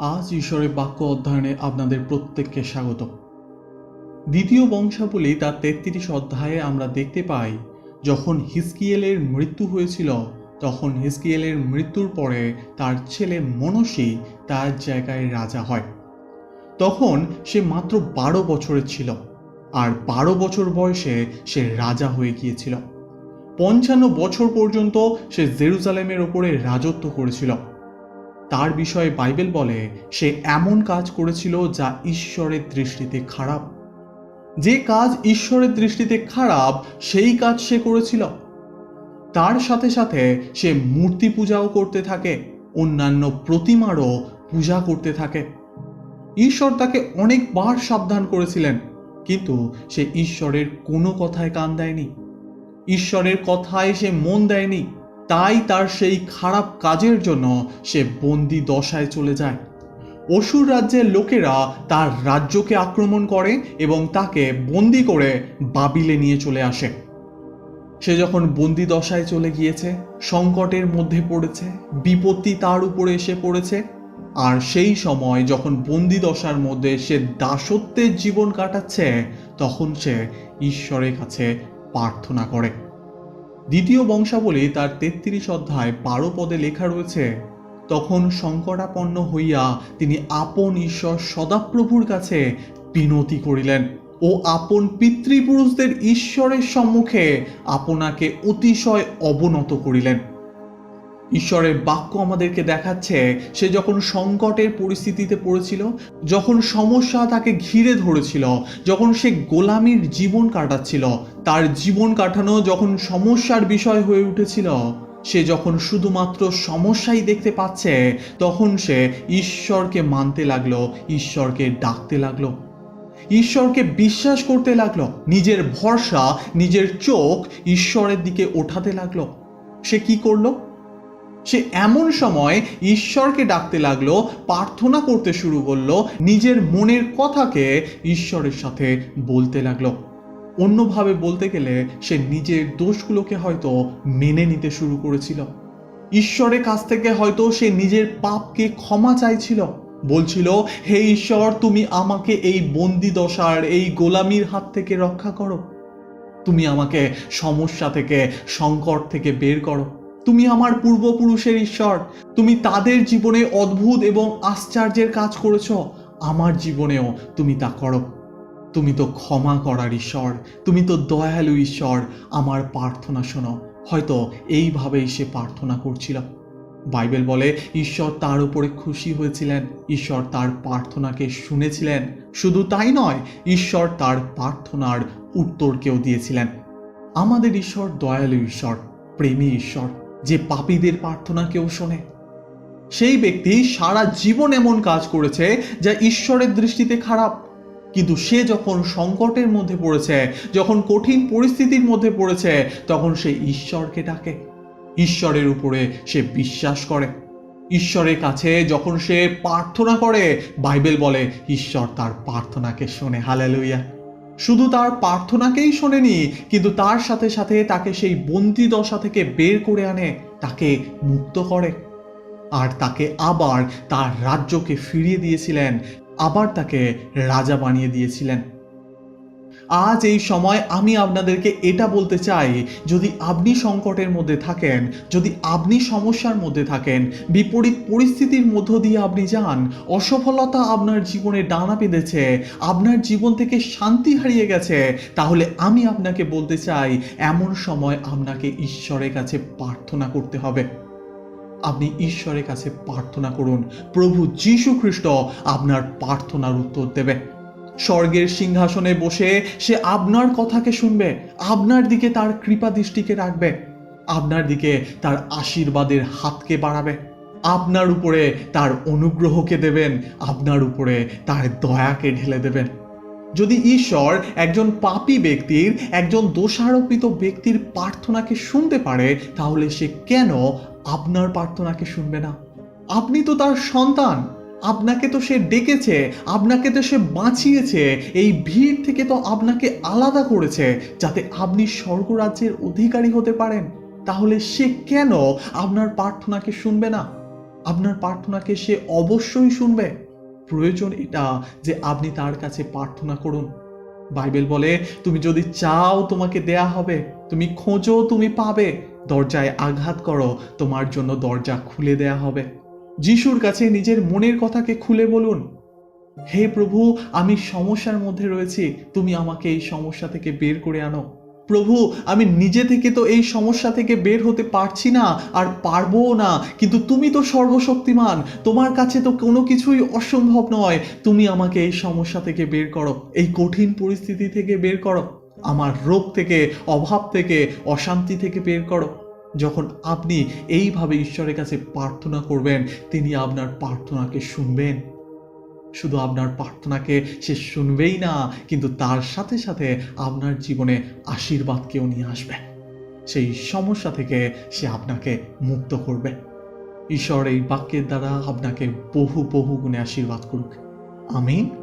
আজ ঈশ্বরের বাক্য অধ্যয়নে আপনাদের প্রত্যেককে স্বাগত। দ্বিতীয় বংশাবলী তার তেত্রিশ অধ্যায়ে আমরা দেখতে পাই, যখন হিসকিয়েলের মৃত্যু হয়েছিল, তখন হিসকিয়েলের মৃত্যুর পরে তার ছেলে মনসী তার জায়গায় রাজা হয়। তখন সে মাত্র বারো বছরের ছিল, আর বারো বছর বয়সে সে রাজা হয়ে গিয়েছিল। পঞ্চান্ন বছর পর্যন্ত সে জেরুজালেমের ওপরে রাজত্ব করেছিল। তার বিষয়ে বাইবেল বলে, সে এমন কাজ করেছিল যা ঈশ্বরের দৃষ্টিতে খারাপ। যে কাজ ঈশ্বরের দৃষ্টিতে খারাপ, সেই কাজ সে করেছিল। তার সাথে সাথে সে মূর্তি পূজাও করতে থাকে, অন্যান্য প্রতিমারও পূজা করতে থাকে। ঈশ্বর তাকে অনেকবার সাবধান করেছিলেন, কিন্তু সে ঈশ্বরের কোনো কথায় কান দেয়নি। ঈশ্বরের কথায় সে মন দেয়নি। তাই তার সেই খারাপ কাজের জন্য সে বন্দি দশায় চলে যায়। অসুর রাজ্যের লোকেরা তার রাজ্যকে আক্রমণ করে এবং তাকে বন্দি করে বাবিলে নিয়ে চলে আসে। সে যখন বন্দি দশায় চলে গিয়েছে, সংকটের মধ্যে পড়েছে, বিপত্তি তার উপরে এসে পড়েছে, আর সেই সময় যখন বন্দি দশার মধ্যে সে দাসত্বের জীবন কাটাচ্ছে, তখন সে ঈশ্বরের কাছে প্রার্থনা করে। দ্বিতীয় বংশাবলী তার তেত্রিশ অধ্যায় বারো পদে লেখা রয়েছে, তখন সংকটাপন্ন হইয়া তিনি আপন ঈশ্বর সদাপ্রভুর কাছে বিনতি করিলেন ও আপন পিতৃপুরুষদের ঈশ্বরের সম্মুখে আপনাকে অতিশয় অবনত করিলেন। ঈশ্বরের বাক্য আমাদেরকে দেখাচ্ছে, সে যখন সংকটের পরিস্থিতিতে পড়েছিল, যখন সমস্যা তাকে ঘিরে ধরেছিল, যখন সে গোলামির জীবন কাটাচ্ছিল, তার জীবন কাটানো যখন সমস্যার বিষয় হয়ে উঠেছিল, সে যখন শুধুমাত্র সমস্যাই দেখতে পাচ্ছে, তখন সে ঈশ্বরকে মানতে লাগল, ঈশ্বরকে ডাকতে লাগল। ঈশ্বরকে বিশ্বাস করতে লাগল, নিজের ভরসা, নিজের চোখ ঈশ্বরের দিকে ওঠাতে লাগল। সে কি করল? সে এমন সময় ঈশ্বরকে ডাকতে লাগল, প্রার্থনা করতে শুরু করল, নিজের মনের কথাকে ঈশ্বরের সাথে বলতে লাগল। অন্যভাবে বলতে গেলে সে নিজের দোষগুলোকে হয়তো মেনে নিতে শুরু করেছিল। ঈশ্বরের কাছ থেকে হয়তো সে নিজের পাপকে ক্ষমা চাইছিল। বলছিল, হে ঈশ্বর, তুমি আমাকে এই বন্দি দশার, এই গোলামির হাত থেকে রক্ষা করো। তুমি আমাকে সমস্যা থেকে, সংকট থেকে বের করো। তুমি আমার পূর্বপুরুষের ঈশ্বর। তুমি তাদের জীবনে অদ্ভুত এবং আশ্চর্যের কাজ করেছ। আমার জীবনেও তুমি তা করো। তুমি তো ক্ষমা করার ঈশ্বর। তুমি তো দয়ালু ঈশ্বর। আমার প্রার্থনা শোনো। হয়তো এইভাবেই সে প্রার্থনা করছিল। বাইবেল বলে, ঈশ্বর তার উপরে খুশি হয়েছিলেন। ঈশ্বর তার প্রার্থনাকে শুনেছিলেন। শুধু তাই নয়, ঈশ্বর তার প্রার্থনার উত্তরকেও দিয়েছিলেন। আমাদের ঈশ্বর দয়ালু ঈশ্বর, প্রেমী ঈশ্বর। যে পাপীদের প্রার্থনা কেউ শোনে। সেই ব্যক্তি সারা জীবন এমন কাজ করেছে যা ঈশ্বরের দৃষ্টিতে খারাপ। কিন্তু সে যখন সংকটের মধ্যে পড়েছে, যখন কঠিন পরিস্থিতির মধ্যে পড়েছে, তখন সে ঈশ্বরকে ডাকে। ঈশ্বরের উপরে সে বিশ্বাস করে। ঈশ্বরের কাছে যখন সে প্রার্থনা করে, বাইবেল বলে, ঈশ্বর তার প্রার্থনাকে শোনে। হালেলুইয়া শুধু তার প্রার্থনাকেই শোনেনি, কিন্তু তার সাথে সাথে তাকে সেই বন্দি দশা থেকে বের করে আনে, তাকে মুক্ত করে। আর তাকে আবার তার রাজ্যকে ফিরিয়ে দিয়েছিলেন, আবার তাকে রাজা বানিয়ে দিয়েছিলেন। আজ এই সময় আমি আপনাদেরকে এটা বলতে চাই, যদি আপনি সংকটের মধ্যে থাকেন, যদি আপনি সমস্যার মধ্যে থাকেন, বিপরীত পরিস্থিতির মধ্য দিয়ে আপনি যান, অসফলতা আপনার জীবনে ডানা বেঁধেছে, আপনার জীবন থেকে শান্তি হারিয়ে গেছে, তাহলে আমি আপনাকে বলতে চাই, এমন সময় আপনাকে ঈশ্বরের কাছে প্রার্থনা করতে হবে। আপনি ঈশ্বরের কাছে প্রার্থনা করুন, প্রভু যীশু খ্রিস্ট আপনার প্রার্থনার উত্তর দেবে। স্বর্গের সিংহাসনে বসে সে আপনার কথাকে শুনবে, আপনার দিকে তার কৃপা দৃষ্টিকে রাখবে, আপনার দিকে তার আশীর্বাদের হাতকে বাড়াবে, আপনার উপরে তার অনুগ্রহকে দেবেন, আপনার উপরে তার দয়াকে ঢেলে দেবেন। যদি ঈশ্বর একজন পাপী ব্যক্তির, একজন দোষারোপিত ব্যক্তির প্রার্থনাকে শুনতে পারে, তাহলে সে কেন আপনার প্রার্থনাকে শুনবে না? আপনি তো তার সন্তান। আপনাকে তো সে ডেকেছে, আপনাকে তো সে বাঁচিয়েছে, এই ভিড় থেকে তো আপনাকে আলাদা করেছে, যাতে আপনি স্বর্গরাজ্যের অধিকারী হতে পারেন। তাহলে সে কেন আপনার প্রার্থনাকে শুনবে না? আপনার প্রার্থনাকে সে অবশ্যই শুনবে। প্রয়োজন এটা যে আপনি তার কাছে প্রার্থনা করুন। বাইবেল বলে, তুমি যদি চাও তোমাকে দেয়া হবে, তুমি খোঁজো, তুমি পাবে। দরজায় আঘাত করো, তোমার জন্য দরজা খুলে দেয়া হবে। যিশুর কাছে নিজের মনের কথাকে খুলে বলুন। হে প্রভু, আমি সমস্যার মধ্যে রয়েছি, তুমি আমাকে এই সমস্যা থেকে বের করে আনো। প্রভু, আমি নিজে থেকে তো এই সমস্যা থেকে বের হতে পারছি না, আর পারবও না, কিন্তু তুমি তো সর্বশক্তিমান, তোমার কাছে তো কোনো কিছুই অসম্ভব নয়। তুমি আমাকে এই সমস্যা থেকে বের করো, এই কঠিন পরিস্থিতি থেকে বের করো, আমার রোগ থেকে, অভাব থেকে, অশান্তি থেকে বের করো। যখন আপনি এইভাবে ঈশ্বরের কাছে প্রার্থনা করবেন, তিনি আপনার প্রার্থনাকে শুনবেন। শুধু আপনার প্রার্থনাকে সে শুনবেই না, কিন্তু তার সাথে সাথে আপনার জীবনে আশীর্বাদকেও নিয়ে আসবে। সেই সমস্যা থেকে সে আপনাকে মুক্ত করবে। ঈশ্বর এই বাক্যের দ্বারা আপনাকে বহু বহু গুণে আশীর্বাদ করুক। আমিন।